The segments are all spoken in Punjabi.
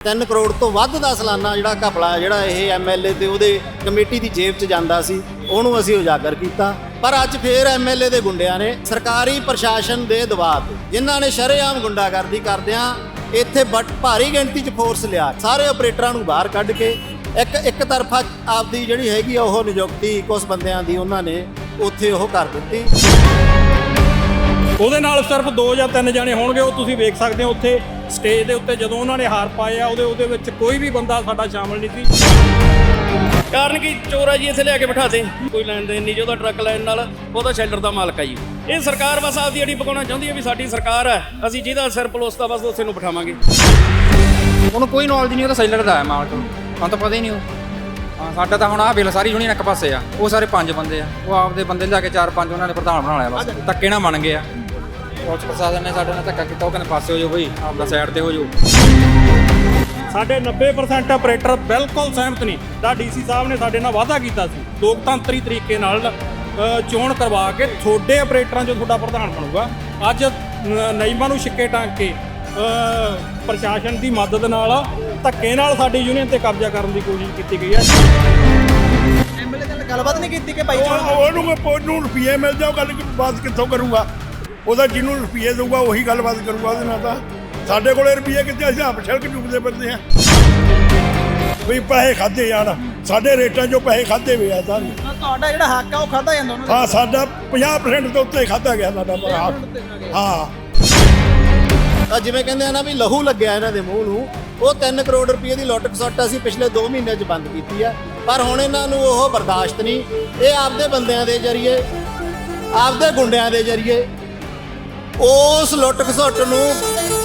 3 ਕਰੋੜ ਤੋਂ ਵੱਧ ਦਾ ਸਾਲਾਨਾ ਜਿਹੜਾ ਘਪਲਾ, ਜਿਹੜਾ ਇਹ ਐਮਐਲਏ ਤੇ ਉਹਦੇ ਕਮੇਟੀ ਦੀ ਜੇਬ 'ਚ ਜਾਂਦਾ ਸੀ, ਉਹਨੂੰ ਅਸੀਂ ਉਜਾਗਰ ਕੀਤਾ। ਪਰ ਅੱਜ ਫੇਰ ਐਮਐਲਏ ਦੇ ਗੁੰਡਿਆਂ ਨੇ ਸਰਕਾਰੀ ਪ੍ਰਸ਼ਾਸਨ ਦੇ ਦਬਾਅ ਤੇ, ਜਿਨ੍ਹਾਂ ਨੇ ਸ਼ਰੇਆਮ ਗੁੰਡਾਗਰਦੀ ਕਰਦਿਆਂ ਇੱਥੇ ਬਟ ਭਾਰੀ ਗਿਣਤੀ 'ਚ ਫੋਰਸ ਲਿਆ। ਸਾਰੇ ਆਪਰੇਟਰਾਂ ਨੂੰ ਬਾਹਰ ਕੱਢ ਕੇ, ਇੱਕ ਇੱਕ ਤਰਫਾ ਆਪਦੀ ਜਿਹੜੀ ਹੈਗੀ ਆ ਉਹ ਨਿਯੁਕਤੀ ਕੁਝ ਬੰਦਿਆਂ ਦੀ ਉਹਨਾਂ ਨੇ ਉੱਥੇ ਉਹ ਕਰ ਦਿੱਤੀ। ਉਹਦੇ ਨਾਲ ਸਿਰਫ ਦੋ ਜਾਂ ਤਿੰਨ ਜਣੇ ਹੋਣਗੇ ਉਹ ਤੁਸੀਂ ਵੇਖ ਸਕਦੇ ਹੋ ਉੱਥੇ ਸਟੇਜ ਦੇ ਉੱਤੇ ਜਦੋਂ ਉਹਨਾਂ ਨੇ ਹਾਰ ਪਾਏ ਆ ਉਹਦੇ ਉਹਦੇ ਵਿੱਚ ਕੋਈ ਵੀ ਬੰਦਾ ਸਾਡਾ ਸ਼ਾਮਲ ਨਹੀਂ ਸੀ। ਕਾਰਨ ਕੀ? ਚੋਰ ਆ ਜੀ ਇੱਥੇ ਲਿਆ ਕੇ ਬਿਠਾ ਦੇ। ਕੋਈ ਲੈਣ ਦੇਣ ਨਹੀਂ ਜੀ ਉਹਦਾ ਟਰੱਕ ਲੈਣ ਨਾਲ ਉਹਦਾ ਸ਼ੈਲਰ ਦਾ ਮਾਲਕ ਆ ਜੀ। ਇਹ ਸਰਕਾਰ ਬਸ ਆਪਦੀ ਅੜੀ ਪਕਾਉਣਾ ਚਾਹੁੰਦੀ ਹੈ ਵੀ ਸਾਡੀ ਸਰਕਾਰ ਹੈ ਅਸੀਂ ਜਿਹਦਾ ਸਿਰ ਪਲੋਸਤਾ ਬਸ ਉਸੇ ਨੂੰ ਬਿਠਾਵਾਂਗੇ। ਉਹਨੂੰ ਕੋਈ ਨੌਲੇਜ ਨਹੀਂ ਉਹਦਾ ਸੈਲਰ ਦਾ ਹੈ ਮਾਲਕ ਨੂੰ। ਤਾਂ ਪਤਾ ਹੀ ਨਹੀਂ ਉਹ। ਹਾਂ ਸਾਡਾ ਤਾਂ ਹੁਣ ਆਹ ਬਿੱਲ ਸਾਰੀ ਯੂਨੀਅਨ ਇੱਕ ਪਾਸੇ ਆ। ਉਹ ਸਾਰੇ ਪੰਜ ਬੰਦੇ ਆ। ਉਹ ਆਪਦੇ ਬੰਦੇ ਲਿਆ ਕੇ ਚਾਰ ਪੰਜ ਉਹਨਾਂ ਨੇ ਪ੍ਰਧਾਨ ਬਣਾ ਲਿਆ ਬਸ। ਧੱਕੇ ਨਾਲ ਬਣ ਗਏ ਆ। ਪੁਲਿਸ ਪ੍ਰਸ਼ਾਸਨ ਨੇ ਸਾਡੇ ਨਾਲ ਧੱਕਾ ਕੀਤਾ ਉਹ ਕਹਿੰਦੇ ਪਾਸੇ ਹੋ ਜਾਓ ਬਈ ਆਪਦਾ ਸਾਈਡ ਤੇ ਹੋ ਜਾਓ। ਸਾਡੇ 90% ਆਪਰੇਟਰ ਬਿਲਕੁਲ ਸਹਿਮਤ ਨਹੀਂ। ਦਾ ਡੀਸੀ ਸਾਹਿਬ ਨੇ ਸਾਡੇ ਨਾਲ ਵਾਅਦਾ ਕੀਤਾ ਸੀ ਲੋਕਤੰਤਰੀ ਤਰੀਕੇ ਨਾਲ ਚੋਣ ਕਰਵਾ ਕੇ ਤੁਹਾਡੇ ਆਪਰੇਟਰਾਂ 'ਚੋਂ ਤੁਹਾਡਾ ਪ੍ਰਧਾਨ ਬਣੂਗਾ। ਅੱਜ ਨ- ਨਿਯਮਾਂ ਨੂੰ ਛਿੱਕੇ ਟਾਂਗ ਕੇ ਪ੍ਰਸ਼ਾਸਨ ਦੀ ਮਦਦ ਨਾਲ ਧੱਕੇ ਨਾਲ ਸਾਡੀ ਯੂਨੀਅਨ ਤੇ ਕਬਜ਼ਾ ਕਰਨ ਦੀ ਕੋਸ਼ਿਸ਼ ਕੀਤੀ ਗਈ ਹੈ। ਐਮਐਲਏ ਨਾਲ ਗੱਲਬਾਤ ਨਹੀਂ ਕੀਤੀ ਕਿ ਭਾਈ ਉਹ- ਉਹਨੂੰ ਕੋਈ ਨੂੰ ਰੁਪਏ ਮਿਲ ਜਾਓ ਗੱਲ ਕਿ ਬਾਤ ਕਿੱਥੋਂ ਕਰੂਗਾ? ਉਹਦਾ ਜਿਹਨੂੰ ਰੁਪਏ ਦਊਗਾ ਉਹੀ ਗੱਲਬਾਤ ਕਰੂਗਾ ਉਹਦੇ ਨਾਲ ਤਾਂ। ਸਾਡੇ ਕੋਲੇ ਰੁਪਏ ਕਿੱਥੇ ਅਸੀਂ ਆਪ ਛਲਕ ਚੁੱਕਦੇ ਫਿਰਦੇ ਆ। ਵੀ ਪੈਸੇ ਖਾਦੇ ਜਾਣ ਸਾਡੇ ਰੇਟਾਂ 'ਚੋਂ ਪੈਸੇ ਖਾਦੇ ਵੇ ਆ ਸਾਰੇ। ਤੁਹਾਡਾ ਜਿਹੜਾ ਹੱਕ ਆ ਉਹ ਖਾਦਾ ਜਾਂਦਾ ਉਹਨਾਂ ਹਾਂ ਸਾਡਾ 50% ਤੋਂ ਉੱਤੇ ਖਾਦਾ ਗਿਆ ਸਾਡਾ ਪਰ ਹੱਕ। ਹਾਂ। ਤਾਂ ਜਿਵੇਂ ਕਹਿੰਦੇ ਆ ਨਾ ਵੀ ਲਹੂ ਲੱਗਿਆ ਇਹਨਾਂ ਦੇ ਮੂੰਹ ਨੂੰ ਉਹ 3 ਕਰੋੜ ਰੁਪਏ ਦੀ ਲੁੱਟ ਖਸੁੱਟ ਅਸੀਂ ਪਿਛਲੇ 2 ਮਹੀਨਿਆਂ 'ਚ ਬੰਦ ਕੀਤੀ ਆ। ਪਰ ਹੁਣ ਇਹਨਾਂ ਨੂੰ ਉਹ ਬਰਦਾਸ਼ਤ ਨਹੀਂ। ਇਹ ਆਪਦੇ ਬੰਦਿਆਂ ਦੇ ਜ਼ਰੀਏ ਆਪਦੇ ਗੁੰਡਿਆਂ ਦੇ ਜ਼ਰੀਏ ਉਸ ਲੁੱਟ ਖਸੁੱਟ ਨੂੰ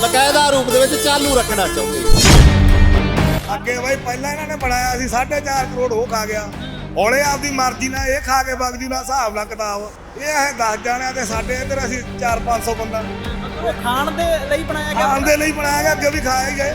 ਬਕਾਇਦਾ ਰੂਪ ਦੇ ਵਿੱਚ ਚਾਲੂ ਰੱਖਣਾ ਚਾਹੁੰਦੇ ਅੱਗੇ ਬਾਈ ਪਹਿਲਾਂ ਇਹਨਾਂ ਨੇ ਬਣਾਇਆ ਸੀ 4.5 ਕਰੋੜ ਉਹ ਖਾ ਗਿਆ। ਹੌਲੇ ਆਪਦੀ ਮਰਜ਼ੀ ਨਾਲ ਇਹ ਖਾ ਕੇ ਵਗਦੀ ਨਾਲ ਹਿਸਾਬ ਨਾਲ ਕਿਤਾਬ। ਇਹ ਹੈ 10 ਜਾਣਿਆਂ ਤੇ ਸਾਡੇ ਇੱਧਰ ਅਸੀਂ 4-500 ਬੰਦਾ। ਉਹ ਖਾਣ ਦੇ ਲਈ ਬਣਾਇਆ ਗਿਆ ਖਾਣ ਦੇ ਲਈ ਬਣਾਇਆ ਗਿਆ ਅੱਗੇ ਵੀ ਖਾਇਆ ਹੀ ਗਏ।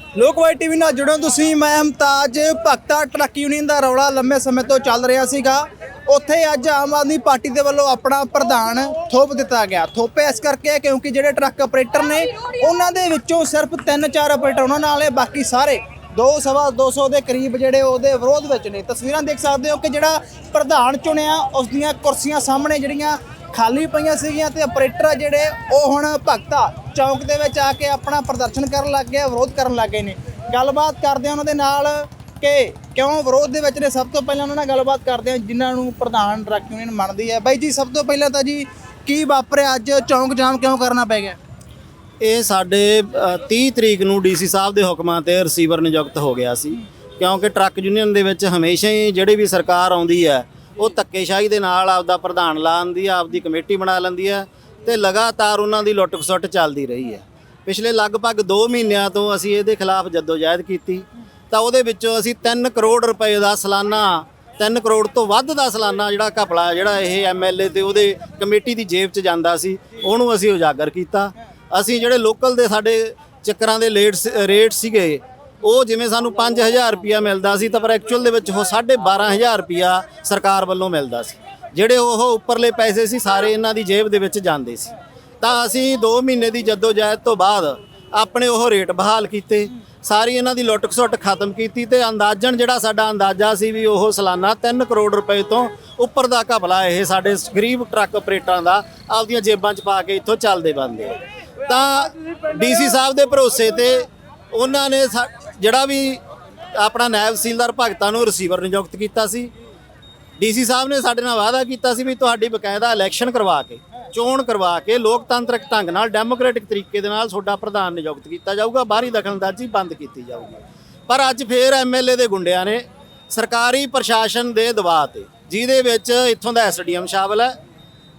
ਲੋਕਵਾਈ ਟੀਵੀ ਨਾਲ ਜੁੜੋ ਤੁਸੀਂ ਮੈਂ ਮੁਮਤਾਜ ਭਗਤਾ ਟਰੱਕ ਯੂਨੀਅਨ ਦਾ ਰੌਲਾ ਲੰਮੇ ਸਮੇਂ ਤੋਂ ਚੱਲ ਰਿਹਾ ਸੀਗਾ। ਉੱਥੇ ਅੱਜ ਆਮ ਆਦਮੀ ਪਾਰਟੀ ਦੇ ਵੱਲੋਂ ਆਪਣਾ ਪ੍ਰਧਾਨ ਥੋਪ ਦਿੱਤਾ ਗਿਆ। ਥੋਪੇ ਇਸ ਕਰਕੇ ਕਿਉਂਕਿ ਜਿਹੜੇ ਟਰੱਕ ਆਪਰੇਟਰ ਨੇ, ਉਹਨਾਂ ਦੇ ਵਿੱਚੋਂ ਸਿਰਫ 3-4 ਆਪਰੇਟਰ ਉਹਨਾਂ ਨਾਲ ਹੈ, ਬਾਕੀ ਸਾਰੇ 2 ਸਵਾ 200 ਦੇ ਕਰੀਬ ਜਿਹੜੇ ਉਹਦੇ ਵਿਰੋਧ ਵਿੱਚ ਨੇ। ਤਸਵੀਰਾਂ ਦੇਖ ਸਕਦੇ ਹੋ ਕਿ ਜਿਹੜਾ ਪ੍ਰਧਾਨ ਚੁਣਿਆ ਉਸ ਦੀਆਂ ਕੁਰਸੀਆਂ ਸਾਹਮਣੇ ਜਿਹੜੀਆਂ ਖਾਲੀ ਪਈਆਂ ਸੀਗੀਆਂ ਤੇ ਆਪਰੇਟਰ ਆ ਜਿਹੜੇ, ਉਹ ਹੁਣ ਭਗਤਾ ਚੌਂਕ ਦੇ ਵਿੱਚ ਆ ਕੇ ਆਪਣਾ ਪ੍ਰਦਰਸ਼ਨ ਕਰਨ ਲੱਗ ਗਏ, ਵਿਰੋਧ ਕਰਨ ਲੱਗ ਗਏ ਨੇ। ਗੱਲਬਾਤ ਕਰਦੇ ਆ ਉਹਨਾਂ ਦੇ ਨਾਲ ਕਿ ਕਿਉਂ? ਵਿਰੋਧ ਦੇ ਵਿੱਚ ਨੇ ਸਭ ਤੋਂ ਪਹਿਲਾਂ ਉਹਨਾਂ ਨਾਲ ਗੱਲਬਾਤ ਕਰਦੇ ਆ ਜਿਨ੍ਹਾਂ ਨੂੰ ਪ੍ਰਧਾਨ ਟਰੱਕ ਯੂਨੀਅਨ ਮੰਨਦੀ ਹੈ। ਬਾਈ ਜੀ ਸਭ ਤੋਂ ਪਹਿਲਾਂ ਤਾਂ ਜੀ ਕੀ ਵਾਪਰਿਆ ਅੱਜ? ਚੌਂਕ ਜਾਮ ਕਿਉਂ ਕਰਨਾ ਪੈ ਗਿਆ? ਇਹ ਸਾਡੇ ਅ, 30 ਤਰੀਕ ਨੂੰ ਡੀਸੀ ਸਾਹਿਬ ਦੇ ਹੁਕਮਾਂ ਤੇ ਰਿਸੀਵਰ ਨਿਯੁਕਤ ਹੋ ਗਿਆ ਸੀ। ਕਿਉਂਕਿ ਟਰੱਕ ਯੂਨੀਅਨ ਦੇ ਵਿੱਚ ਹਮੇਸ਼ਾ ਹੀ ਜਿਹੜੀ ਵੀ ਸਰਕਾਰ ਆਉਂਦੀ ਹੈ ਉਹ ਧੱਕੇਸ਼ਾਹੀ ਦੇ ਨਾਲ ਆਪਦਾ ਪ੍ਰਧਾਨ ਲਾ ਲੈਂਦੀ ਹੈ ਆਪਦੀ ਕਮੇਟੀ ਬਣਾ ਲੈਂਦੀ ਹੈ ਤੇ ਲਗਾਤਾਰ ਉਹਨਾਂ ਦੀ ਲੁੱਟ ਖਸੁੱਟ ਚੱਲਦੀ ਰਹੀ ਹੈ। ਪਿਛਲੇ ਲਗਭਗ 2 ਮਹੀਨਿਆਂ ਤੋਂ ਅਸੀਂ ਇਹਦੇ ਖਿਲਾਫ ਜਦੋਜਹਿਦ ਕੀਤੀ। ਤਾਂ ਉਹਦੇ ਵਿੱਚੋਂ ਅਸੀਂ 3 ਕਰੋੜ ਰੁਪਏ ਦਾ ਸਾਲਾਨਾ 3 ਕਰੋੜ ਤੋਂ ਵੱਧ ਦਾ ਸਾਲਾਨਾ ਜਿਹੜਾ ਘਪਲਾ, ਜਿਹੜਾ ਇਹ ਐਮਐਲਏ ਤੇ ਉਹਦੇ ਕਮੇਟੀ ਦੀ ਜੇਬ 'ਚ ਜਾਂਦਾ ਸੀ, ਉਹਨੂੰ ਅਸੀਂ ਉਜਾਗਰ ਕੀਤਾ। ਅਸੀਂ ਜਿਹੜੇ ਲੋਕਲ ਦੇ ਸਾਡੇ ਚੱਕਰਾਂ ਦੇ ਲੇਟ ਰੇਟ ਸੀਗੇ, ਉਹ ਜਿਵੇਂ ਸਾਨੂੰ 5000 ਰੁਪਿਆ ਮਿਲਦਾ ਸੀ, ਤਾਂ ਪਰ ਐਕਚੁਅਲ ਦੇ ਵਿੱਚ ਉਹ 12500 ਰੁਪਿਆ ਸਰਕਾਰ ਵੱਲੋਂ ਮਿਲਦਾ ਸੀ। ਜਿਹੜੇ ਉਹ ਉੱਪਰਲੇ ਪੈਸੇ ਸੀ, ਸਾਰੇ ਇਹਨਾਂ ਦੀ ਜੇਬ ਦੇ ਵਿੱਚ ਜਾਂਦੇ ਸੀ। ਤਾਂ ਅਸੀਂ 2 ਮਹੀਨੇ ਦੀ ਜਦੋਜਹਿਦ ਤੋਂ ਬਾਅਦ ਆਪਣੇ ਉਹ ਰੇਟ ਬਹਾਲ ਕੀਤੇ। ਸਾਰੀ ਇਹਨਾਂ ਦੀ ਲੁੱਟ ਖਸੁੱਟ ਖਤਮ ਕੀਤੀ ਤੇ ਅੰਦਾਜ਼ਨ ਜਿਹੜਾ ਸਾਡਾ ਅੰਦਾਜ਼ਾ ਸੀ ਵੀ ਉਹ ਸਾਲਾਨਾ 3 ਕਰੋੜ ਰੁਪਏ ਤੋਂ ਉੱਪਰ ਦਾ ਘਪਲਾ ਇਹ ਸਾਡੇ ਗਰੀਬ ਟਰੱਕ ਆਪਰੇਟਰਾਂ ਦਾ ਆਪਦੀਆਂ ਜੇਬਾਂ 'ਚ ਪਾ ਕੇ ਇੱਥੋਂ ਚੱਲਦੇ ਬੰਦੇ ਆ। ਤਾਂ ਡੀਸੀ ਸਾਹਿਬ ਦੇ ਭਰੋਸੇ ਤੇ ਉਹਨਾਂ ਨੇ ਸਾ- ਜਿਹੜਾ ਵੀ ਆਪਣਾ ਨਾਇਬ ਤਹਿਸੀਲਦਾਰ ਭਗਤਾਂ ਨੂੰ ਰਿਸੀਵਰ ਨਿਯੁਕਤ ਕੀਤਾ ਸੀ। ਡੀਸੀ ਸਾਹਿਬ ਨੇ ਸਾਡੇ ਨਾਲ ਵਾਅਦਾ ਕੀਤਾ ਸੀ ਵੀ ਤੁਹਾਡੀ ਬਕਾਇਦਾ ਇਲੈਕਸ਼ਨ ਕਰਵਾ ਕੇ ਚੋਣ ਕਰਵਾ ਕੇ ਲੋਕਤੰਤਰਕ ਢੰਗ ਨਾਲ ਡੈਮੋਕ੍ਰੈਟਿਕ ਤਰੀਕੇ ਦੇ ਨਾਲ ਤੁਹਾਡਾ ਪ੍ਰਧਾਨ ਨਿਯੁਕਤ ਕੀਤਾ ਜਾਊਗਾ, ਬਾਹਰੀ ਦਖਲਅੰਦਾਜ਼ੀ ਬੰਦ ਕੀਤੀ ਜਾਊਗੀ। ਪਰ ਅੱਜ ਫੇਰ ਐਮਐਲਏ ਦੇ ਗੁੰਡਿਆਂ ਨੇ ਸਰਕਾਰੀ ਪ੍ਰਸ਼ਾਸਨ ਦੇ ਦਬਾਅ ਤੇ, ਜਿਹਦੇ ਵਿੱਚ ਇੱਥੋਂ ਦਾ ਐਸਡੀਐਮ ਸ਼ਾਮਲ ਹੈ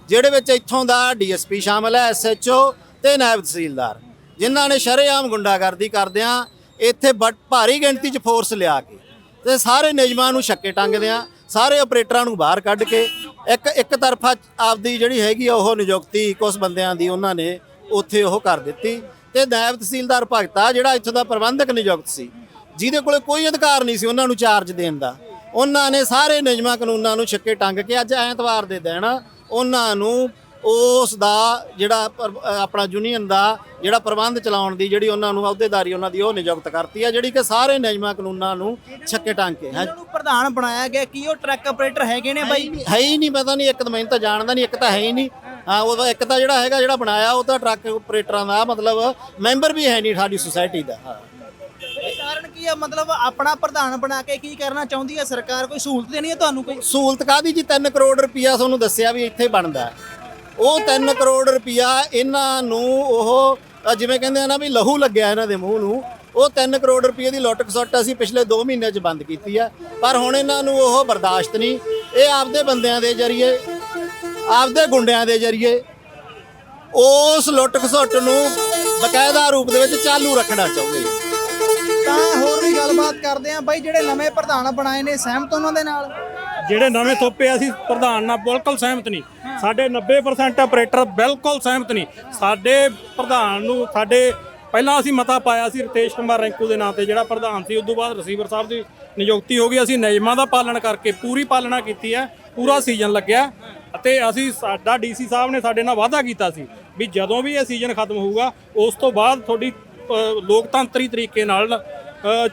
ਜਿਹੜੇ ਵਿੱਚ ਇੱਥੋਂ ਦਾ ਡੀਐਸਪੀ ਸ਼ਾਮਲ ਹੈ ਐਸਐਚਓ ਤੇ ਨਾਇਬ ਤਹਿਸੀਲਦਾਰ, ਜਿਨ੍ਹਾਂ ਨੇ ਸ਼ਰੇਆਮ ਗੁੰਡਾਗਰਦੀ ਕਰਦਿਆਂ ਇੱਥੇ ਬਟ ਭਾਰੀ ਗਿਣਤੀ 'ਚ ਫੋਰਸ ਲਿਆ ਕੇ ਤੇ ਸਾਰੇ ਨਿਯਮਾਂ ਨੂੰ ਛੱਕੇ ਟੰਗਦਿਆਂ, ਸਾਰੇ ਆਪਰੇਟਰਾਂ ਨੂੰ ਬਾਹਰ ਕੱਢ ਕੇ ਇੱਕ ਇੱਕ ਤਰਫਾ ਆਪਦੀ ਜਿਹੜੀ ਹੈਗੀ ਆ ਉਹ ਨਿਯੁਕਤੀ ਕੁਝ ਬੰਦਿਆਂ ਦੀ ਉਹਨਾਂ ਨੇ ਉੱਥੇ ਉਹ ਕਰ ਦਿੱਤੀ ਤੇ ਨਾਇਬ ਤਹਿਸੀਲਦਾਰ ਭਗਤਾ ਜਿਹੜਾ ਇੱਥੋਂ ਦਾ ਪ੍ਰਬੰਧਕ ਨਿਯੁਕਤ ਸੀ। ਜਿਹਦੇ ਕੋਲੇ ਕੋਈ ਅਧਿਕਾਰ ਨਹੀਂ ਸੀ ਉਹਨਾਂ ਨੂੰ ਚਾਰਜ ਦੇਣ ਦਾ। ਉਹਨਾਂ ਨੇ ਸਾਰੇ ਨਿਯਮਾਂ ਕਾਨੂੰਨਾਂ ਨੂੰ ਛੱਕੇ ਟੰਗ ਕੇ ਅੱਜ ਐਤਵਾਰ ਦੇ ਦਿਨ ਉਹਨਾਂ ਨੂੰ ਉਸ ਦਾ ਜਿਹੜਾ ਆਪਣਾ ਯੂਨੀਅਨ ਦਾ ਜਿਹੜਾ ਪ੍ਰਬੰਧ ਚਲਾਉਣ ਦੀ ਜਿਹੜੀ ਉਹਨਾਂ ਨੂੰ ਅਹੁਦੇਦਾਰੀ ਉਹਨਾਂ ਦੀ ਉਹ ਨਿਯੁਕਤ ਕਰਤੀ ਆ ਜਿਹੜੀ ਕਿ ਸਾਰੇ ਨਿਯਮਾਂ ਕਾਨੂੰਨਾਂ ਨੂੰ ਛੱਕੇ ਟਾਂਕੇ ਹੈ ਇਹਨਾਂ ਨੂੰ ਪ੍ਰਧਾਨ ਬਣਾਇਆ ਗਿਆ ਕੀ ਉਹ ਟਰੱਕ ਆਪਰੇਟਰ ਹੈਗੇ ਨੇ ਬਾਈ? ਹੈ ਹੀ ਨਹੀਂ ਪਤਾ ਨਹੀਂ ਇੱਕ ਤਾਂ ਮੈਨੂੰ ਤਾਂ ਜਾਣਦਾ ਨਹੀਂ ਇੱਕ ਤਾਂ ਹੈ ਹੀ ਨਹੀਂ। ਹਾਂ ਉਹਦਾ ਇੱਕ ਤਾਂ ਜਿਹੜਾ ਹੈਗਾ ਜਿਹੜਾ ਬਣਾਇਆ ਉਹ ਤਾਂ ਟਰੱਕ ਆਪਰੇਟਰਾਂ ਦਾ ਮਤਲਬ ਮੈਂਬਰ ਵੀ ਹੈ ਨਹੀਂ ਸਾਡੀ ਸੁਸਾਇਟੀ ਦਾ। ਹਾਂ। ਕਾਰਨ ਕੀ ਆ? ਮਤਲਬ ਆਪਣਾ ਪ੍ਰਧਾਨ ਬਣਾ ਕੇ ਕੀ ਕਰਨਾ ਚਾਹੁੰਦੀ ਹੈ ਸਰਕਾਰ? ਕੋਈ ਸਹੂਲਤ ਦੇਣੀ ਹੈ ਤੁਹਾਨੂੰ ਕੋਈ? ਸਹੂਲਤ ਕਾਦੀ ਜੀ? 3 ਕਰੋੜ ਰੁਪਇਆ ਤੁਹਾਨੂੰ ਦੱਸਿਆ ਵੀ ਇੱਥੇ ਬਣਦਾ। ਉਹ 3 ਕਰੋੜ ਰੁਪਇਆ ਇਹਨਾਂ ਨੂੰ ਉਹ ਜਿਵੇਂ ਕਹਿੰਦੇ ਆ ਨਾ ਵੀ ਲਹੂ ਲੱਗਿਆ ਇਹਨਾਂ ਦੇ ਮੂੰਹ ਨੂੰ, ਉਹ 3 ਕਰੋੜ ਰੁਪਏ ਦੀ ਲੁੱਟ ਖਸੁੱਟ ਅਸੀਂ ਪਿਛਲੇ 2 ਮਹੀਨਿਆਂ 'ਚ ਬੰਦ ਕੀਤੀ ਆ। ਪਰ ਹੁਣ ਇਹਨਾਂ ਨੂੰ ਉਹ ਬਰਦਾਸ਼ਤ ਨਹੀਂ। ਇਹ ਆਪਦੇ ਬੰਦਿਆਂ ਦੇ ਜ਼ਰੀਏ, ਆਪਦੇ ਗੁੰਡਿਆਂ ਦੇ ਜ਼ਰੀਏ ਉਸ ਲੁੱਟ ਖਸੁੱਟ ਨੂੰ ਬਕਾਇਦਾ ਰੂਪ ਦੇ ਵਿੱਚ ਚਾਲੂ ਰੱਖਣਾ ਚਾਹੁੰਦੇ ਤਾਂ ਹੋਰ ਵੀ ਗੱਲਬਾਤ ਕਰਦੇ ਆ। ਬਾਈ ਜਿਹੜੇ ਨਵੇਂ ਪ੍ਰਧਾਨ ਬਣਾਏ ਨੇ, ਸਹਿਮਤ ਉਹਨਾਂ ਦੇ ਨਾਲ? ਜਿਹੜੇ ਨਵੇਂ ਥੋਪੇ ਅਸੀਂ ਪ੍ਰਧਾਨ ਨਾਲ ਬਿਲਕੁਲ ਸਹਿਮਤ ਨਹੀਂ। ਸਾਡੇ 90% ਆਪਰੇਟਰ ਬਿਲਕੁਲ ਸਹਿਮਤ ਨਹੀਂ। ਸਾਡੇ ਪ੍ਰਧਾਨ ਨੂੰ, ਸਾਡੇ ਪਹਿਲਾਂ ਅਸੀਂ ਮਤਾ ਪਾਇਆ ਸੀ ਰਤੇਸ਼ ਕੁਮਾਰ ਰੈਂਕੂ ਦੇ ਨਾਂ ਤੇ, ਜਿਹੜਾ ਪ੍ਰਧਾਨ ਸੀ ਉਸ ਤੋਂ ਬਾਅਦ ਰਸੀਵਰ ਸਾਹਿਬ ਦੀ ਨਿਯੁਕਤੀ ਹੋ ਗਈ। ਅਸੀਂ ਨਿਯਮਾਂ ਦਾ ਪਾਲਣ ਕਰਕੇ ਪੂਰੀ ਪਾਲਣਾ ਕੀਤੀ ਹੈ, ਪੂਰਾ ਸੀਜ਼ਨ ਲੱਗਿਆ। ਅਤੇ ਅਸੀਂ ਸਾਡਾ ਡੀਸੀ ਸਾਹਿਬ ਨੇ ਸਾਡੇ ਨਾਲ ਵਾਅਦਾ ਕੀਤਾ ਸੀ ਵੀ ਜਦੋਂ ਵੀ ਇਹ ਸੀਜ਼ਨ ਖਤਮ ਹੋਊਗਾ, ਉਸ ਤੋਂ ਬਾਅਦ ਤੁਹਾਡੀ ਲੋਕਤੰਤਰੀ ਤਰੀਕੇ ਨਾਲ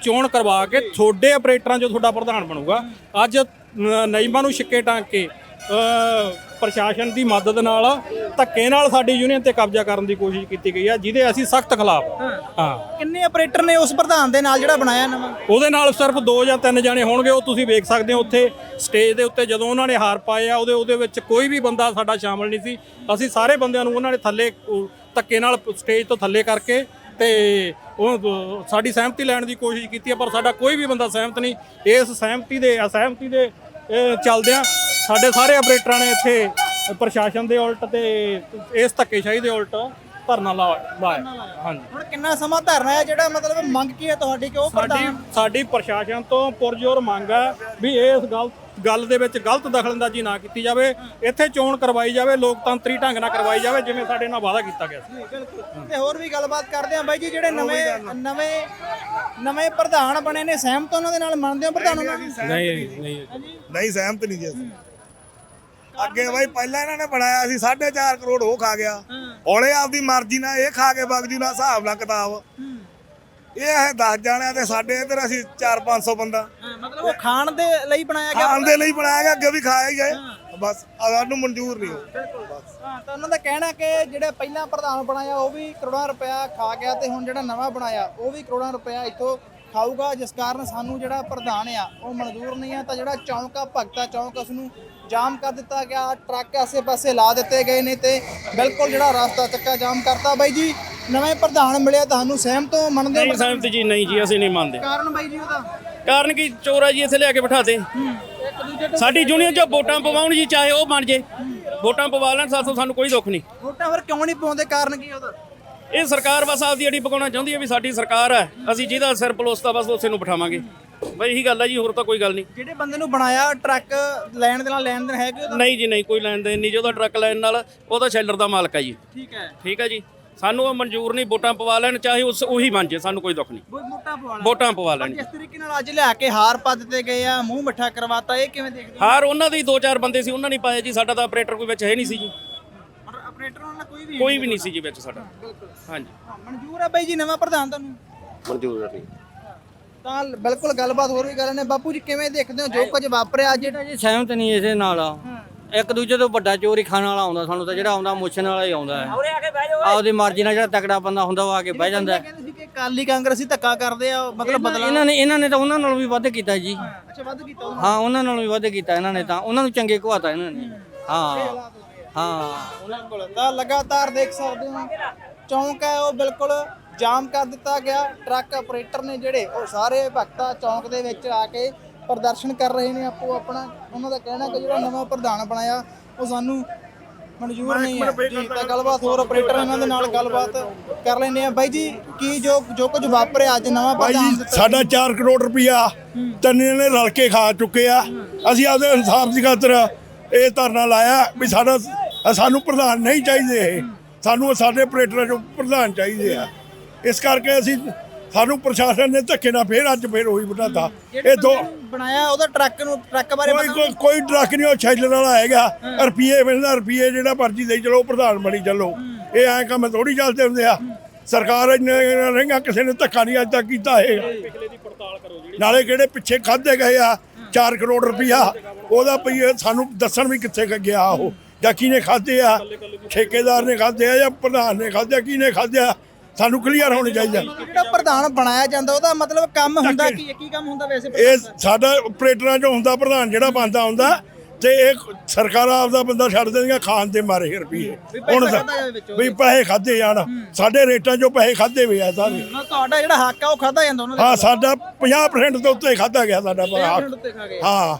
ਚੋਣ ਕਰਵਾ ਕੇ ਤੁਹਾਡੇ ਆਪਰੇਟਰਾਂ 'ਚੋਂ ਤੁਹਾਡਾ ਪ੍ਰਧਾਨ ਬਣੂਗਾ। ਅੱਜ ਨਿਯਮਾਂ ਨੂੰ ਛਿੱਕੇ ਟਾਂਗ ਕੇ ਪ੍ਰਸ਼ਾਸਨ ਦੀ ਮਦਦ ਨਾਲ ਧੱਕੇ ਨਾਲ ਸਾਡੀ ਯੂਨੀਅਨ ਤੇ ਕਬਜ਼ਾ ਕਰਨ ਦੀ ਕੋਸ਼ਿਸ਼ ਕੀਤੀ ਗਈ ਹੈ ਜਿਹਦੇ ਅਸੀਂ ਸਖਤ ਖਿਲਾਫ ਹਾਂ। ਕਿੰਨੇ ਆਪਰੇਟਰ ਨੇ ਉਸ ਪ੍ਰਧਾਨ ਦੇ ਨਾਲ ਜਿਹੜਾ ਬਣਾਇਆ ਨਵਾਂ? ਉਹਦੇ ਨਾਲ ਸਿਰਫ ਦੋ ਜਾਂ ਤਿੰਨ ਜਣੇ ਹੋਣਗੇ ਉਹ ਤੁਸੀਂ ਵੇਖ ਸਕਦੇ ਹੋ ਉੱਥੇ ਸਟੇਜ ਦੇ ਉੱਤੇ ਜਦੋਂ ਉਹਨਾਂ ਨੇ ਹਾਰ ਪਾਏ ਆ ਉਹਦੇ ਉਹਦੇ ਵਿੱਚ ਕੋਈ ਵੀ ਬੰਦਾ ਸਾਡਾ ਸ਼ਾਮਲ ਨਹੀਂ ਸੀ। ਅਸੀਂ ਸਾਰੇ ਬੰਦਿਆਂ ਨੂੰ ਉਹਨਾਂ ਨੇ ਥੱਲੇ ਧੱਕੇ ਨਾਲ ਸਟੇਜ ਤੋਂ ਥੱਲੇ ਕਰਕੇ ਤੇ ਉਹ ਸਾਡੀ ਸਹਿਮਤੀ ਲੈਣ ਦੀ ਕੋਸ਼ਿਸ਼ ਕੀਤੀ ਪਰ ਸਾਡਾ ਕੋਈ ਵੀ ਬੰਦਾ ਸਹਿਮਤ ਨਹੀਂ। ਇਸ ਸਹਿਮਤੀ ਦੇ ਅਸਹਿਮਤੀ ਦੇ ਚੱਲਦਿਆਂ ਸਾਡੇ ਸਾਰੇ ਆਪਰੇਟਰਾਂ ਨੇ ਇੱਥੇ ਪ੍ਰਸ਼ਾਸਨ ਦੇ ਉਲਟ ਤੇ ਇਸ ਧੱਕੇਸ਼ਾਹੀ ਦੇ ਉਲਟ ਧਰਨਾ ਲਾ ਲਾਇਆ। ਹਾਂਜੀ। ਹੁਣ ਕਿੰਨਾ ਸਮਾਂ ਧਰਨਾ ਹੈ ਜਿਹੜਾ ਮਤਲਬ ਮੰਗ ਕੀ ਹੈ ਤੁਹਾਡੀ ਕਿ ਉਹ ਸਾਡੀ ਪ੍ਰਸ਼ਾਸਨ ਤੋਂ ਪੁਰਜੋਰ ਮੰਗ ਹੈ ਵੀ ਇਸ ਗੱਲ ਗੱਲ ਦੇ ਵਿੱਚ ਗਲਤ ਦਖਲਅੰਦਾਜ਼ੀ ਨਾ ਕੀਤੀ ਜਾਵੇ ਇੱਥੇ ਚੋਣ ਕਰਵਾਈ ਜਾਵੇ ਲੋਕਤੰਤਰੀ ਢੰਗ ਨਾਲ ਕਰਵਾਈ ਜਾਵੇ ਜਿਵੇਂ ਸਾਡੇ ਨਾਲ ਵਾਅਦਾ ਕੀਤਾ ਗਿਆ ਸੀ। ਤੇ ਹੋਰ ਵੀ ਗੱਲਬਾਤ ਕਰਦੇ ਆ ਬਾਈ ਜੀ ਜਿਹੜੇ ਨਵੇਂ ਨਵੇਂ ਨਵੇਂ ਪ੍ਰਧਾਨ ਬਣੇ ਨੇ ਸਹਿਮਤ ਉਹਨਾਂ ਦੇ ਨਾਲ ਮੰਨਦੇ ਹੋ ਪ੍ਰਧਾਨ ਉਹਨਾਂ ਨੂੰ ਨਹੀਂ ਨਹੀਂ। ਨਹੀਂ। ਸਹਿਮਤ ਨਹੀਂ ਜੀ ਅਸੀਂ। ਅੱਗੇ ਬਾਈ ਪਹਿਲਾਂ ਇਹਨਾਂ ਨੇ ਬਣਾਇਆ ਸੀ 4.5 ਕਰੋੜ ਉਹ ਖਾ ਗਿਆ। ਹੌਲੇ ਆਪਦੀ ਮਰਜ਼ੀ ਨਾਲ ਇਹ ਖਾ ਕੇ ਵਗ ਜੂ ਨਾ ਹਿਸਾਬ ਨਾਲ ਕਿਤਾਬ। ਇਹ ਹੈ 10 ਜਾਣਿਆਂ ਤੇ ਸਾਡੇ ਇਧਰ ਅਸੀਂ 4-500 ਬੰਦਾ। ਮਤਲਬ ਉਹ ਖਾਣ ਦੇ ਲਈ ਬਣਾਇਆ ਗਿਆ ਖਾਣ ਦੇ ਲਈ ਬਣਾਇਆ ਗਿਆ ਅੱਗੇ ਵੀ ਖਾਇਆ ਹੀ ਗਏ ਬਸ ਸਾਨੂੰ ਮਨਜ਼ੂਰ ਨਹੀਂ ਉਹ ਹਾਂ ਤਾਂ ਉਹਨਾਂ ਦਾ ਕਹਿਣਾ ਕਿ ਜਿਹੜੇ ਪਹਿਲਾਂ ਪ੍ਰਧਾਨ ਬਣਾਇਆ ਉਹ ਵੀ ਕਰੋੜਾਂ ਰੁਪਇਆ ਖਾ ਗਿਆ ਤੇ ਹੁਣ ਜਿਹੜਾ ਨਵਾਂ ਬਣਾਇਆ ਉਹ ਵੀ ਕਰੋੜਾਂ ਰੁਪਇਆ ਇੱਥੋਂ ਖਾਊਗਾ। ਜਿਸ ਕਾਰਨ ਸਾਨੂੰ ਜਿਹੜਾ ਪ੍ਰਧਾਨ ਆ ਉਹ ਮਨਜ਼ੂਰ ਨਹੀਂ ਆ। ਤਾਂ ਜਿਹੜਾ ਚੌਂਕ ਆ ਭਗਤਾ ਚੌਂਕ ਉਸ ਨੂੰ ਜਾਮ ਕਰ ਦਿੱਤਾ ਗਿਆ। ਟਰੱਕ ਆਸੇ-ਪਾਸੇ ਲਾ ਦਿੱਤੇ ਗਏ ਨੇ ਤੇ ਬਿਲਕੁਲ ਜਿਹੜਾ ਰਸਤਾ ਚੱਕਾ ਜਾਮ ਕਰਤਾ। ਬਾਈ ਜੀ ਨਵੇਂ ਪ੍ਰਧਾਨ ਮਿਲਿਆ ਤੁਹਾਨੂੰ ਸਹਿਮਤ ਹੋ? ਮੰਨਦੇ ਨਹੀਂ ਹੋ ਸਹਿਮਤ ਜੀ ਨਹੀਂ ਜੀ ਅਸੀਂ ਨਹੀਂ ਮੰਨਦੇ। ਕਾਰਨ ਬਾਈ ਜੀ ਉਹਦਾ? ਕਾਰਨ ਕੀ ਚੋਰਾ ਜੀ ਇੱਥੇ ਲਿਆ ਕੇ ਬਿਠਾਤੇ ਸਾਡੀ ਯੂਨੀਅਨ 'ਚ ਵੋਟਾਂ ਪਵਾਉਣ ਜੀ ਚਾਹੇ ਉਹ ਬਣ ਜੇ। ਵੋਟਾਂ ਪਵਾ ਲੈਣ ਸਾਥੋਂ ਸਾਨੂੰ ਕੋਈ ਦੁੱਖ ਨਹੀਂ। ਵੋਟਾਂ ਫਿਰ ਕਿਉਂ ਨਹੀਂ ਪਾਉਂਦੇ ਕਾਰਨ ਕੀ ਉਹਦਾ? ਇਹ ਸਰਕਾਰ ਬਸ ਆਪਦੀ ਅੜੀ ਪਕਾਉਣਾ ਚਾਹੁੰਦੀ ਹੈ ਵੀ ਸਾਡੀ ਸਰਕਾਰ ਹੈ ਅਸੀਂ ਜਿਹਦਾ ਸਿਰ ਪਲੋਸਤਾ ਬਸ ਉਸੇ ਨੂੰ ਬਿਠਾਵਾਂਗੇ। ਬਈ ਇਹੀ ਗੱਲ ਹੈ ਜੀ ਹੋਰ ਤਾਂ ਕੋਈ ਗੱਲ ਨਹੀਂ। ਜਿਹੜੇ ਬੰਦੇ ਨੂੰ ਬਣਾਇਆ ਟਰੱਕ ਲੈਣ ਦੇ ਨਾਲ ਲੈਣ ਦੇਣ ਹੈ ਕਿ ਨਹੀਂ ਜੀ ਨਹੀਂ ਕੋਈ ਲੈਣ ਦੇਣ ਨਹੀਂ ਜੀ ਉਹਦਾ ਟਰੱਕ ਲੈਣ ਨਾਲ ਉਹਦਾ ਸ਼ੈਲਰ ਦਾ ਮਾਲਕ ਹੈ ਜੀ। ਠੀਕ ਹੈ। ਠੀਕ ਹੈ ਜੀ। ਸਾਨੂੰ ਉਹ ਮਨਜ਼ੂਰ ਨਹੀਂ ਵੋਟਾਂ ਪਵਾ ਲੈਣ ਚਾਹੇ ਉਸ ਉਹੀ ਬਣ ਜੇ ਸਾਨੂੰ ਕੋਈ ਦੁੱਖ ਨਹੀਂ। ਵੋਟਾਂ ਪਵਾ ਵੋਟਾਂ ਪਵਾ ਲੈਣ। ਜਿਸ ਤਰੀਕੇ ਨਾਲ ਅੱਜ ਲਿਆ ਕੇ ਹਾਰ ਪਾ ਦਿੱਤੇ ਗਏ ਆ ਮੂੰਹ ਮਿੱਠਾ ਕਰਵਾਤਾ ਇਹ ਕਿਵੇਂ ਦੇਖਦੇ ਹਾਰ ਉਹਨਾਂ ਦੇ ਦੋ ਚਾਰ ਬੰਦੇ ਸੀ ਉਹਨਾਂ ਨੇ ਪਾਇਆ ਜੀ ਸਾਡਾ ਤਾਂ ਆਪਰੇਟਰ ਕੋਈ ਵਿੱਚ ਹੈ ਨਹੀਂ ਸੀ ਜੀ। ਆਪਰੇਟਰ ਉਹਨਾਂ ਕੋਈ ਵੀ ਕੋਈ ਵੀ ਨਹੀਂ ਸੀ ਜੀ ਵਿੱਚ ਸਾਡਾ। ਹਾਂਜੀ। ਮਨਜ਼ੂਰ ਹੈ ਬਾਈ ਜੀ ਨਵਾਂ ਪ੍ਰਧਾਨ ਤੁਹਾਨੂੰ? ਮਨਜ਼ੂਰ ਨਹੀਂ ਤਾਂ ਬਿਲਕੁਲ ਗੱਲਬਾਤ ਹੋਰ ਵੀ ਕਰ ਨੇ ਬਾਪੂ ਜੀ ਕਿਵੇਂ ਦੇਖਦੇ ਹੋ? ਜੋ ਕੁਝ ਵਾਪਰਿਆ ਅੱਜ? ਜੀ ਸਹਿਮਤ ਨਹੀਂ ਇਸੇ ਨਾਲ ਇੱਕ ਦੂਜੇ ਤੋਂ ਵੱਡਾ ਚੋਰੀ ਖਾਣ ਵਾਲਾ ਆਉਂਦਾ ਸਾਨੂੰ ਤਾਂ ਜਿਹੜਾ ਆਉਂਦਾ ਮੁੱਛਣ ਵਾਲਾ ਹੀ ਆਉਂਦਾ ਹੈ। ਆਪਦੀ ਮਰਜ਼ੀ ਨਾਲ ਜਿਹੜਾ ਤਕੜਾ ਬੰਦਾ ਹੁੰਦਾ ਉਹ ਆ ਕੇ ਬਹਿ ਜਾਂਦਾ ਹੈ। ਕਹਿੰਦੇ ਸੀ ਕਿ ਕਾਲੀ ਕਾਂਗਰਸੀ ਧੱਕਾ ਕਰਦੇ ਆ ਮਤਲਬ ਬਦਲਾ ਇਹਨਾਂ ਨੇ ਇਹਨਾਂ ਨੇ ਤਾਂ ਉਹਨਾਂ ਨਾਲੋਂ ਵੀ ਵੱਧ ਕੀਤਾ ਜੀ। ਅੱਛਾ ਵੱਧ ਕੀਤਾ ਉਹਨਾਂ ਹਾਂ ਉਹਨਾਂ ਨਾਲੋਂ ਵੀ ਵੱਧ ਕੀਤਾ ਇਹਨਾਂ ਨੇ ਤਾਂ। ਉਹਨਾਂ ਨੂੰ ਚੰਗੇ ਘਵਾਤਾ ਇਹਨਾਂ ਨੇ। ਹਾਂ। ਹਾਂ। ਉਹਨਾਂ ਕੋਲ ਤਾਂ ਲਗਾਤਾਰ ਦੇਖ ਸਕਦੇ ਹੋ। ਚੌਂਕ ਹੈ ਉਹ ਬਿਲਕੁਲ ਜਾਮ ਕਰ ਦਿੱਤਾ ਗਿਆ। ਟਰੱਕ ਆਪਰੇਟਰ ਨੇ ਜਿਹੜੇ ਉਹ ਸਾਰੇ ਭਗਤਾ ਚੌਂਕ ਦੇ ਵਿੱਚ ਆ ਕੇ ਪ੍ਰਦਰਸ਼ਨ ਕਰ ਰਹੇ ਨੇ ਆਪੋ ਆਪਣਾ। ਉਹਨਾਂ ਦਾ ਕਹਿਣਾ ਕਿ ਜਿਹੜਾ ਨਵਾਂ ਪ੍ਰਧਾਨ ਬਣਾਇਆ ਉਹ ਸਾਨੂੰ ਮਨਜ਼ੂਰ ਨਹੀਂ ਹੈ। ਜੀ ਤਾਂ ਗੱਲਬਾਤ ਹੋਰ ਆਪਰੇਟਰ ਇਹਨਾਂ ਦੇ ਨਾਲ ਗੱਲਬਾਤ ਕਰ ਲੈਂਦੇ ਆ ਬਾਈ ਜੀ ਕੀ ਜੋ ਜੋ ਕੁਝ ਵਾਪਰਿਆ ਅੱਜ ਨਵਾਂ ਬਾਈ ਜੀ ਸਾਡਾ 4 ਕਰੋੜ ਰੁਪਇਆ ਤੰਨੇ ਨੇ ਰਲ ਕੇ ਖਾ ਚੁੱਕੇ ਆ। ਅਸੀਂ ਆਪਦੇ ਇਨਸਾਫ ਦੀ ਖਾਤਰ ਇਹ ਧਰਨਾ ਲਾਇਆ ਵੀ ਸਾਡਾ ਸਾਨੂੰ ਪ੍ਰਧਾਨ ਨਹੀਂ ਚਾਹੀਦੇ ਇਹ। ਸਾਨੂੰ ਸਾਡੇ ਆਪਰੇਟਰਾਂ ਚੋਂ ਪ੍ਰਧਾਨ ਚਾਹੀਦੇ ਆ। ਇਸ ਕਰਕੇ ਅਸੀਂ ਸਾਨੂੰ ਪ੍ਰਸ਼ਾਸਨ ਨੇ ਧੱਕੇ ਨਾਲ ਫੇਰ ਅੱਜ ਫੇਰ ਉਹੀ ਬਿਠਾਤਾ ਇਹ ਦੋ ਬਣਾਇਆ ਉਹਦਾ ਟਰੱਕ ਨੂੰ ਟਰੱਕ ਬਾਰੇ ਕੋਈ ਕੋਈ ਕੋਈ ਟਰੱਕ ਨਹੀਂ ਉਹ ਛੈਲਰ ਵਾਲਾ ਹੈਗਾ। ਰੁਪਏ ਮਿਲਦਾ ਰੁਪਏ ਜਿਹੜਾ ਮਰਜ਼ੀ ਦੇਈ ਚਲੋ ਪ੍ਰਧਾਨ ਬਣੀ ਚੱਲੋ। ਇਹ ਐਂ ਕੰਮ ਥੋੜੀ ਚੱਲਦੇ ਹੁੰਦੇ ਆ। ਸਰਕਾਰ ਇੰਨੇ ਰਹਿੰਗਾ ਕਿਸੇ ਨੇ ਧੱਕਾ ਨਹੀਂ ਅੱਜ ਤੱਕ ਕੀਤਾ ਹੈ ਨਾਲੇ ਕਿਹੜੇ ਪਿੱਛੇ ਖਾਦੇ ਗਏ ਆ 4 ਕਰੋੜ ਰੁਪਇਆ ਉਹਦਾ ਪਈ ਸਾਨੂੰ ਦੱਸਣ ਵੀ ਕਿੱਥੇ ਗਿਆ ਉਹ। ਜਾਂ ਕਿਹਨੇ ਖਾਦੇ ਆ ਠੇਕੇਦਾਰ ਨੇ ਖਾਦੇ ਆ ਜਾਂ ਪ੍ਰਧਾਨ ਨੇ ਖਾਦੇ ਕਿਹਨੇ ਖਾਦੇ ਆ? ਸਾਨੂੰ ਕਲੀਅਰ ਹੋਣਾ ਚਾਹੀਦਾ ਜਿਹੜਾ ਪ੍ਰਧਾਨ ਬਣਾਇਆ ਜਾਂਦਾ ਉਹਦਾ ਮਤਲਬ ਕੰਮ ਹੁੰਦਾ ਕੀ ਕੀ ਕੰਮ ਹੁੰਦਾ ਵੈਸੇ ਇਹ ਸਾਡਾ ਆਪਰੇਟਰਾਂ ਚੋਂ ਹੁੰਦਾ ਪ੍ਰਧਾਨ ਜਿਹੜਾ ਬੰਦਾ ਹੁੰਦਾ ਤੇ ਇਹ ਸਰਕਾਰਾਂ ਆਪਦਾ ਬੰਦਾ ਛੱਡ ਦਿੰਦੀਆਂ ਖਾਣ ਦੇ ਮਾਰੇ ਰੁਪਏ। ਹੁਣ ਵੀ ਪੈਸੇ ਖਾਦੇ ਜਾਣ। ਸਾਡੇ ਰੇਟਾਂ ਚੋਂ ਪੈਸੇ ਖਾਦੇ ਹੋਏ ਆ ਸਾਰੇ। ਤੁਹਾਡਾ ਜਿਹੜਾ ਹੱਕ ਆ ਉਹ ਖਾਦਾ ਜਾਂਦਾ ਉਹਨਾਂ ਹਾਂ ਸਾਡਾ 50% ਤੋਂ ਉੱਤੇ ਖਾਦਾ ਗਿਆ ਸਾਡਾ ਗਏ ਹਾਂ।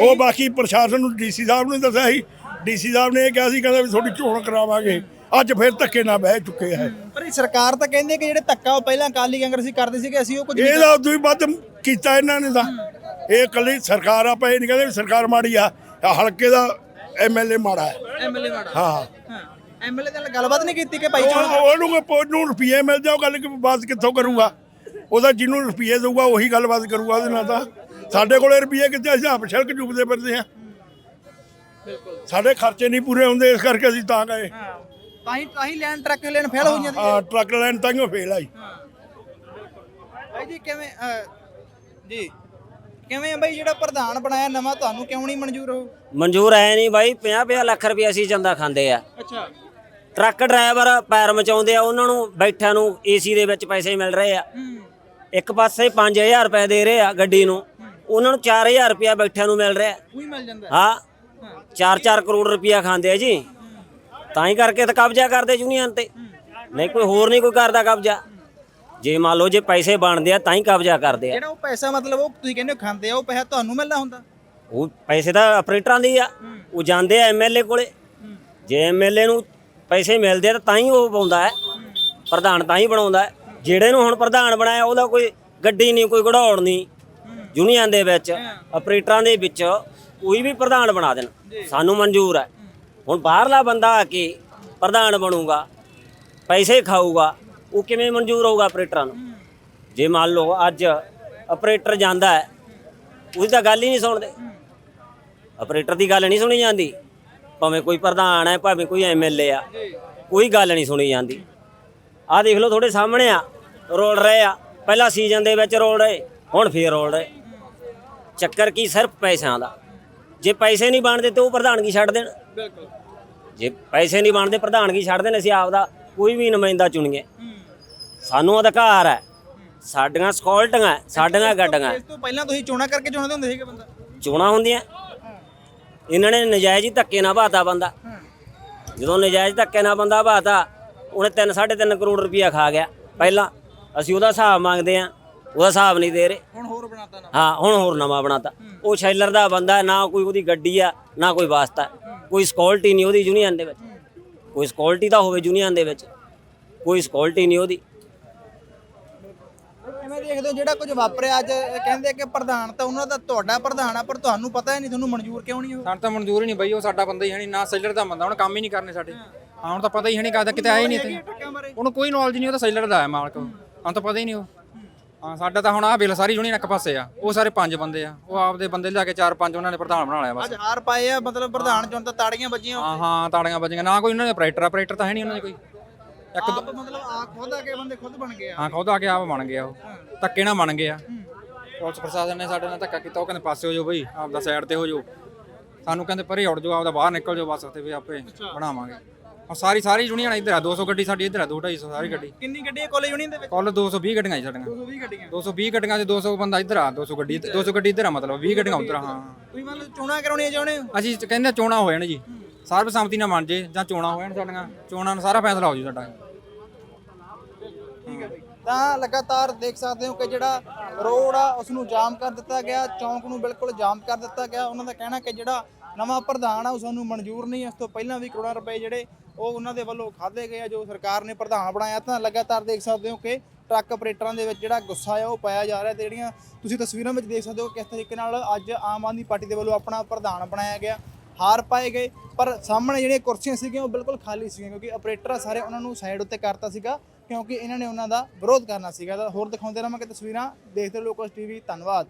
ਉਹ ਬਾਕੀ ਪ੍ਰਸ਼ਾਸਨ ਨੂੰ ਡੀਸੀ ਸਾਹਿਬ ਨੇ ਦੱਸਿਆ ਸੀ। ਡੀਸੀ ਸਾਹਿਬ ਨੇ ਇਹ ਕਿਹਾ ਸੀ ਕਹਿੰਦਾ ਵੀ ਤੁਹਾਡੀ ਚੋਣ ਕਰਾਵਾਂਗੇ। ਅੱਜ ਫਿਰ ਧੱਕੇ ਨਾਲ ਬਹਿ ਚੁੱਕੇ ਆ। ਪਰ ਇਹ ਸਰਕਾਰ ਤਾਂ ਕਹਿੰਦੀ ਹੈ ਕਿ ਜਿਹੜੇ ਧੱਕਾ ਉਹ ਪਹਿਲਾਂ ਅਕਾਲੀ ਕਾਂਗਰਸੀ ਕਰਦੇ ਸੀ ਕਿ ਅਸੀਂ ਉਹ ਕੁਝ ਨਹੀਂ ਇਹਦਾ ਉਦੋਂ ਹੀ ਵੱਧ ਕੀਤਾ ਇਹਨਾਂ ਨੇ ਤਾਂ। ਇਹ ਕੱਲੀ ਸਰਕਾਰ ਆਪਾਂ ਇਹ ਨਹੀਂ ਕਹਿੰਦੇ ਵੀ ਸਰਕਾਰ ਮਾੜੀ ਆ। ਹਲਕੇ ਦਾ ਐਮਐਲਏ ਮਾੜਾ ਹੈ। ਐਮਐਲਏ ਵਾੜਾ ਹਾਂ। ਹਾਂ। ਐਮਐਲਏ ਨਾਲ ਗੱਲਬਾਤ ਨਹੀਂ ਕੀਤੀ ਕਿ ਭਾਈ ਚੋਣ ਉਹ- ਉਹਨੂੰ ਕੋਈ ਪੋਜ ਨੂੰ ਰੁਪਏ ਮਿਲ ਜਾਓ ਗੱਲ ਕਿ ਬਾਤ ਕਿੱਥੋਂ ਕਰੂਗਾ? ਉਹਦਾ ਜਿਹਨੂੰ ਰੁਪਏ ਦੇਊਗਾ ਉਹੀ ਗੱਲਬਾਤ ਕਰੂਗਾ ਉਹਦੇ ਨਾਲ ਤਾਂ। ਸਾਡੇ ਕੋਲੇ ਰੁਪਏ ਕਿੱਥੇ ਅਸੀਂ ਆਪ ਛਲਕ ਚੁੱਕਦੇ ਫਿਰਦੇ ਆ ਸਾਡੇ ਖਰਚੇ ਨਹੀਂ ਪੂਰੇ ਹੁੰਦੇ ਇਸ ਕਰਕੇ ਅਸੀਂ ਤਾਂ ਗਏ। ਤਾਂ ਹੀ ਤਾਂ ਹੀ ਲੈਣ ਟਰੱਕ ਲੈਣ ਫੇਲ ਹੋ ਜਾਂਦੀ ਹਾਂ। ਟਰੱਕ ਲੈਣ ਤਾਈਓ ਫੇਲ ਆਈ ਭਾਈ ਜੀ। ਕਿਵੇਂ ਅਹ, ਜੀ ਕਿਵੇਂ ਆ ਬਾਈ ਜਿਹੜਾ ਪ੍ਰਧਾਨ ਬਣਾਇਆ ਨਵਾਂ ਤੁਹਾਨੂੰ ਕਿਉਂ ਨਹੀਂ ਮਨਜ਼ੂਰ ਹੋ ਮਨਜ਼ੂਰ ਹੈ ਨਹੀਂ ਬਾਈ 50-50 ਲੱਖ ਰੁਪਏ ਅਸੀਂ ਚੰਦਾ ਖਾਂਦੇ ਆ। ਅੱਛਾ। ਟਰੱਕ ਡਰਾਈਵਰ ਪੈਰ ਮਚਾਉਂਦੇ ਆ ਉਹਨਾਂ ਨੂੰ ਬੈਠਿਆਂ ਨੂੰ ਏਸੀ ਦੇ ਵਿੱਚ ਪੈਸੇ ਮਿਲ ਰਹੇ ਆ। ਇੱਕ ਪਾਸੇ 5000 ਰੁਪਏ ਦੇ ਰਹੇ ਆ ਗੱਡੀ ਨੂੰ ਉਹਨਾਂ ਨੂੰ 4000 ਰੁਪਏ ਬੈਠਿਆਂ ਨੂੰ ਮਿਲ ਰਿਹਾ। ਉਹੀ ਮਿਲ ਜਾਂਦਾ। ਹਾਂ 4-4 ਕਰੋੜ ਰੁਪਇਆ ਖਾਂਦੇ ਆ ਜੀ। ਤਾਂ ਹੀ ਕਰਕੇ ਤਾਂ ਕਬਜ਼ਾ ਕਰਦੇ ਯੂਨੀਅਨ ਤੇ। ਨਹੀਂ ਕੋਈ ਹੋਰ ਨਹੀਂ ਕੋਈ ਕਰਦਾ ਕਬਜ਼ਾ। ਜੇ ਮੰਨ ਲਓ ਜੇ ਪੈਸੇ ਬਣਦੇ ਆ ਤਾਂ ਹੀ ਕਬਜ਼ਾ ਕਰਦੇ ਆ। ਜਿਹੜਾ ਉਹ ਪੈਸਾ ਮਤਲਬ ਉਹ ਤੁਸੀਂ ਕਹਿੰਦੇ ਹੋ ਖਾਂਦੇ ਆ ਉਹ ਪੈਸਾ ਤੁਹਾਨੂੰ ਮਿਲਣਾ ਹੁੰਦਾ? ਉਹ ਪੈਸੇ ਤਾਂ ਆਪਰੇਟਰਾਂ ਦੇ ਹੀ। ਆ ਉਹ ਜਾਂਦੇ ਆ ਐਮਐਲਏ ਕੋਲੇ। ਜੇ ਐਮਐਲਏ ਨੂੰ ਪੈਸੇ ਮਿਲਦੇ ਆ ਤਾਂ ਤਾਂ ਹੀ ਉਹ ਪਾਉਂਦਾ ਹੈ। ਪ੍ਰਧਾਨ ਤਾਂ ਹੀ ਬਣਾਉਂਦਾ ਹੈ। ਜਿਹੜੇ ਨੂੰ ਹੁਣ ਪ੍ਰਧਾਨ ਬਣਾਇਆ ਉਹਦਾ ਕੋਈ ਗੱਡੀ ਨਹੀਂ ਕੋਈ ਘੜੌੜ ਨਹੀਂ। ਯੂਨੀਅਨ ਦੇ ਵਿੱਚ ਆਪਰੇਟਰਾਂ ਦੇ ਵਿੱਚ ਕੋਈ ਵੀ ਪ੍ਰਧਾਨ ਬਣਾ ਦੇਣ। ਸਾਨੂੰ ਮਨਜ਼ੂਰ ਹੈ। ਹੁਣ ਬਾਹਰਲਾ ਬੰਦਾ ਆ ਕੇ ਪ੍ਰਧਾਨ ਬਣੂਗਾ, ਪੈਸੇ ਖਾਊਗਾ, ਉਹ ਕਿਵੇਂ ਮਨਜ਼ੂਰ ਹੋਊਗਾ ਆਪਰੇਟਰਾਂ ਨੂੰ? ਜੇ ਮੰਨ ਲਓ ਅੱਜ ਆਪਰੇਟਰ ਜਾਂਦਾ ਹੈ, ਉਹਦੀ ਤਾਂ ਗੱਲ ਹੀ ਨਹੀਂ ਸੁਣਦੇ। ਆਪਰੇਟਰ ਦੀ ਗੱਲ ਨਹੀਂ ਸੁਣੀ ਜਾਂਦੀ। ਭਾਵੇਂ ਕੋਈ ਪ੍ਰਧਾਨ ਹੈ, ਭਾਵੇਂ ਕੋਈ ਐਮਐਲਏ ਆ, ਕੋਈ ਗੱਲ ਨਹੀਂ ਸੁਣੀ ਜਾਂਦੀ। ਆਹ ਦੇਖ ਲਓ ਤੁਹਾਡੇ ਸਾਹਮਣੇ ਆ, ਰੋਲ ਰਹੇ ਆ। ਪਹਿਲਾ ਸੀਜ਼ਨ ਦੇ ਵਿੱਚ ਰੋਲ ਰਹੇ, ਹੁਣ ਫੇਰ ਰੋਲ ਰਹੇ। ਚੱਕਰ ਕੀ ਸਿਰਫ ਪੈਸਿਆਂ ਦਾ। ਜੇ ਪੈਸੇ ਨਹੀਂ ਬਣਦੇ ਤੇ ਉਹ ਪ੍ਰਧਾਨਗੀ ਛੱਡ ਦੇਣ। ਬਿਲਕੁਲ। ਜੇ ਪੈਸੇ ਨਹੀਂ ਬਣਦੇ ਪ੍ਰਧਾਨਗੀ ਛੱਡ ਦੇਣ ਅਸੀਂ ਆਪਦਾ ਕੋਈ ਵੀ ਨੁਮਾਇੰਦਾ ਚੁਣੀਏ। ਸਾਨੂੰ ਅਧਿਕਾਰ ਹੈ ਸਾਡੀਆਂ ਸਕਿਉਰਟੀਆਂ ਸਾਡੀਆਂ ਗੱਡੀਆਂ ਇਸ ਤੋਂ ਪਹਿਲਾਂ ਤੁਸੀਂ ਚੋਣਾਂ ਕਰਕੇ ਚੁਣਦੇ ਹੁੰਦੇ ਸੀਗੇ ਬੰਦਾ? ਚੋਣਾਂ ਹੁੰਦੀਆਂ। ਇਹਨਾਂ ਨੇ ਨਜਾਇਜ਼ ਹੀ ਧੱਕੇ ਨਾਲ ਬਾਤਾ ਬੰਦਾ। ਜਦੋਂ ਨਜਾਇਜ਼ ਧੱਕੇ ਨਾਲ ਬੰਦਾ ਬਾਤਾ ਉਹਨੇ 3 3.5 ਕਰੋੜ ਰੁਪਇਆ ਖਾ ਗਿਆ। ਪਹਿਲਾਂ ਅਸੀਂ ਉਹਦਾ ਹਿਸਾਬ ਮੰਗਦੇ ਆ ਉਹਦਾ ਹਿਸਾਬ ਨਹੀਂ ਦੇ ਰਹੇ। ਹੁਣ ਹੋਰ ਬਣਾਤਾ ਨਾ ਹਾਂ ਹੁਣ ਹੋਰ ਨਵਾਂ ਬਣਾਤਾ। ਉਹ ਸ਼ੈਲਰ ਦਾ ਬੰਦਾ ਨਾ ਕੋਈ ਉਹਦੀ ਗੱਡੀ ਆ ਨਾ ਕੋਈ ਵਾਸਤਾ ਕੋਈ ਸਕਿਉਰਟੀ ਨਹੀਂ ਉਹਦੀ ਯੂਨੀਅਨ ਦੇ ਵਿੱਚ। ਕੋਈ ਸਕਿਉਰਟੀ ਤਾਂ ਹੋਵੇ ਯੂਨੀਅਨ ਦੇ ਵਿੱਚ ਕੋਈ ਸਕਿਉਰਟੀ ਨਹੀਂ ਉਹਦੀ। ਕਿਵੇਂ ਦੇਖਦੇ ਹੋ ਜਿਹੜਾ ਕੁਝ ਵਾਪਰਿਆ ਅੱਜ ਕਹਿੰਦੇ ਕਿ ਪ੍ਰਧਾਨ ਤਾਂ ਉਹਨਾਂ ਦਾ ਤੁਹਾਡਾ ਪ੍ਰਧਾਨ ਆ ਪਰ ਤੁਹਾਨੂੰ ਪਤਾ ਹੀ ਨਹੀਂ ਤੁਹਾਨੂੰ ਮਨਜ਼ੂਰ ਕਿਉਂ ਨਹੀਂ ਹੋ ਸਾਨੂੰ ਤਾਂ ਮਨਜ਼ੂਰ ਹੀ ਨਹੀਂ ਬਈ ਉਹ ਸਾਡਾ ਬੰਦਾ ਹੀ ਹੈ ਨਹੀਂ ਨਾ ਸੈਲਰ ਦਾ ਬੰਦਾ ਉਹਨੇ ਕੰਮ ਹੀ ਨਹੀਂ ਕਰਨੇ ਸਾਡੇ। ਹਾਂ ਹੁਣ ਤਾਂ ਪਤਾ ਹੀ ਹੈ ਨਹੀਂ ਕਰਦਾ ਕਿਤੇ ਆਇਆ ਹੀ ਨਹੀਂ ਇੱਥੇ। ਉਹਨੂੰ ਕੋਈ ਨੌਲੇਜ ਨਹੀਂ ਉਹ ਤਾਂ ਸੈਲਰ ਦਾ ਹੈ ਮਾਲਕ। ਹਾਂ ਤਾਂ ਪਤਾ ਹੀ ਨਹੀਂ ਉਹ। ਹਾਂ ਸਾਡਾ ਤਾਂ ਹੁਣ ਆਹ ਬਿੱਲ ਸਾਰੀ ਯੂਨੀਅਨ ਇੱਕ ਪਾਸੇ ਆ। ਉਹ ਸਾਰੇ ਪੰਜ ਬੰਦੇ ਆ। ਉਹ ਆਪਦੇ ਬੰਦੇ ਲਿਆ ਕੇ ਚਾਰ ਪੰਜ ਉਹਨਾਂ ਨੇ ਪ੍ਰਧਾਨ ਬਣਾ ਲਿਆ ਬਸ। ਅੱਜ ਹਾਰ ਪਾਏ ਆ ਮਤਲਬ ਪ੍ਰਧਾਨ ਚੋਣ ਤਾਂ ਤਾੜੀਆਂ ਵੱਜੀਆਂ ਹਾਂ ਹਾਂ ਤਾੜੀਆਂ ਵੱਜੀਆਂ। ਨਾ ਕੋਈ ਉਹਨਾਂ ਦੇ ਆਪਰੇਟਰ ਆਪਰੇਟਰ ਤਾਂ ਹੈ ਨਹੀਂ ਉਹਨਾਂ ਦੇ ਕੋਈ। ਇੱਕ ਆਪ ਮਤਲਬ ਆ ਖੁਦ ਆ ਕੇ ਬੰਦੇ ਖੁਦ ਬਣ ਗਏ ਆ। ਹਾਂ ਖੁਦ ਆ ਕੇ ਆਪ ਬਣ ਗਿਆ ਉਹ। ਧੱਕੇ ਨਾਲ ਬਣ ਗਿਆ ਪੁਲਿਸ ਪ੍ਰਸ਼ਾਸਨ ਨੇ ਸਾਡੇ ਨਾਲ ਧੱਕਾ ਕੀਤਾ। ਉਹ ਕਹਿੰਦੇ ਪਾਸੇ ਹੋ ਜਾਓ ਬਈ ਆਪਦਾ ਸਾਈਡ ਤੇ ਹੋ ਜਾਓ। ਸਾਨੂੰ ਕਹਿੰਦੇ ਪਰੇ ਉੜ ਜਾਓ ਆਪਦਾ ਬਾਹਰ ਨਿਕਲ ਜਾਓ ਬਸ। ਤੇ ਵੀ ਆਪੇ ਬਣਾਵਾਂਗੇ। ਹੁਣ ਸਾਰੀ ਸਾਰੀ ਯੂਨੀਅਨ ਇੱਧਰ ਆ 200 ਗੱਡੀ ਸਾਡੀ ਇੱਧਰ ਆ 250 ਸਾਰੀ ਗੱਡੀ। ਕਿੰਨੀ ਗੱਡੀਆਂ ਕੋਲੇ ਯੂਨੀਅਨ ਦੇ ਵਿੱਚ? ਕੁੱਲ 220 ਗੱਡੀਆਂ ਜੀ ਸਾਡੀਆਂ। 220 ਗੱਡੀਆਂ। 220 ਗੱਡੀਆਂ 'ਚ 200 ਬੰਦਾ ਇੱਧਰ ਆ 200 ਗੱਡੀ 200 ਗੱਡੀ ਇੱਧਰ ਆ ਮਤਲਬ 20 ਗੱਡੀਆਂ ਉੱਧਰ ਆ ਹਾਂ। ਤੁਸੀਂ ਮਤਲਬ ਚੋਣਾਂ ਕਰਾਉਣੀਆਂ ਚਾਹੁੰਦੇ ਹੋ? ਅਸੀਂ ਚ- ਕਹਿੰਦੇ ਚੋਣਾ ਹੋ ਜਾਣ ਜੀ। ਸਰਬਸੰਮਤੀ ਨਾਲ ਮੰਨ ਜੇ ਜਾਂ ਚੋਣਾ ਹੋ ਜਾਣ ਸਾਡੀਆਂ। ਚੋਣਾਂ ਨਾਲ ਸਾਰਾ ਫੈਸਲਾ ਹੋ ਜੂ ਸਾਡਾ। ਤਾਂ ਲਗਾਤਾਰ ਦੇਖ ਸਕਦੇ ਹੋ ਕਿ ਜਿਹੜਾ ਰੋਡ ਆ ਉਸ ਨੂੰ ਜਾਮ ਕਰ ਦਿੱਤਾ ਗਿਆ ਚੌਂਕ ਨੂੰ ਬਿਲਕੁਲ ਜਾਮ ਕਰ ਦਿੱਤਾ ਗਿਆ। ਉਹਨਾਂ ਦਾ ਕਹਿਣਾ ਕਿ ਜਿਹੜਾ ਨਵਾਂ ਪ੍ਰਧਾਨ ਆ, ਉਹ ਸਾਨੂੰ ਮਨਜ਼ੂਰ ਨਹੀਂ ਇਸ ਤੋਂ ਪਹਿਲਾਂ ਵੀ ਕਰੋੜਾਂ ਰੁਪਏ ਜਿਹੜੇ ਉਹ ਉਹਨਾਂ ਦੇ ਵੱਲੋਂ ਖਾਦੇ ਗਏ ਆ, ਜੋ ਸਰਕਾਰ ਨੇ ਪ੍ਰਧਾਨ ਬਣਾਇਆ। ਤਾਂ ਲਗਾਤਾਰ ਦੇਖ ਸਕਦੇ ਹੋ ਕਿ ਟਰੱਕ ਆਪਰੇਟਰਾਂ ਦੇ ਵਿੱਚ ਜਿਹੜਾ ਗੁੱਸਾ ਆ, ਉਹ ਪਾਇਆ ਜਾ ਰਿਹਾ ਤੇ ਜਿਹੜੀਆਂ ਤੁਸੀਂ ਤਸਵੀਰਾਂ ਵਿੱਚ ਦੇਖ ਸਕਦੇ ਹੋ ਕਿਸ ਤਰੀਕੇ ਨਾਲ ਅੱਜ ਆਮ ਆਦਮੀ ਪਾਰਟੀ ਦੇ ਵੱਲੋਂ ਆਪਣਾ ਪ੍ਰਧਾਨ ਬਣਾਇਆ ਗਿਆ। ਹਾਰ ਪਾਏ ਗਏ, ਪਰ ਸਾਹਮਣੇ ਜਿਹੜੀਆਂ ਕੁਰਸੀਆਂ ਸੀਗੀਆਂ, ਉਹ ਬਿਲਕੁਲ ਖਾਲੀ ਸੀਗੀਆਂ, ਕਿਉਂਕਿ ਆਪਰੇਟਰ ਸਾਰੇ ਉਹਨਾਂ ਨੂੰ ਸਾਈਡ ਉੱਤੇ ਕਰਤਾ ਸੀਗਾ, ਕਿਉਂਕਿ ਇਹਨਾਂ ਨੇ ਉਹਨਾਂ ਦਾ ਵਿਰੋਧ ਕਰਨਾ ਸੀਗਾ। ਤਾਂ ਹੋਰ ਦਿਖਾਉਂਦੇ ਰਹਾਂਗੇ ਤਸਵੀਰਾਂ, ਦੇਖਦੇ ਰਹੋ ਲੋਕਸ ਟੀਵੀ, ਧੰਨਵਾਦ।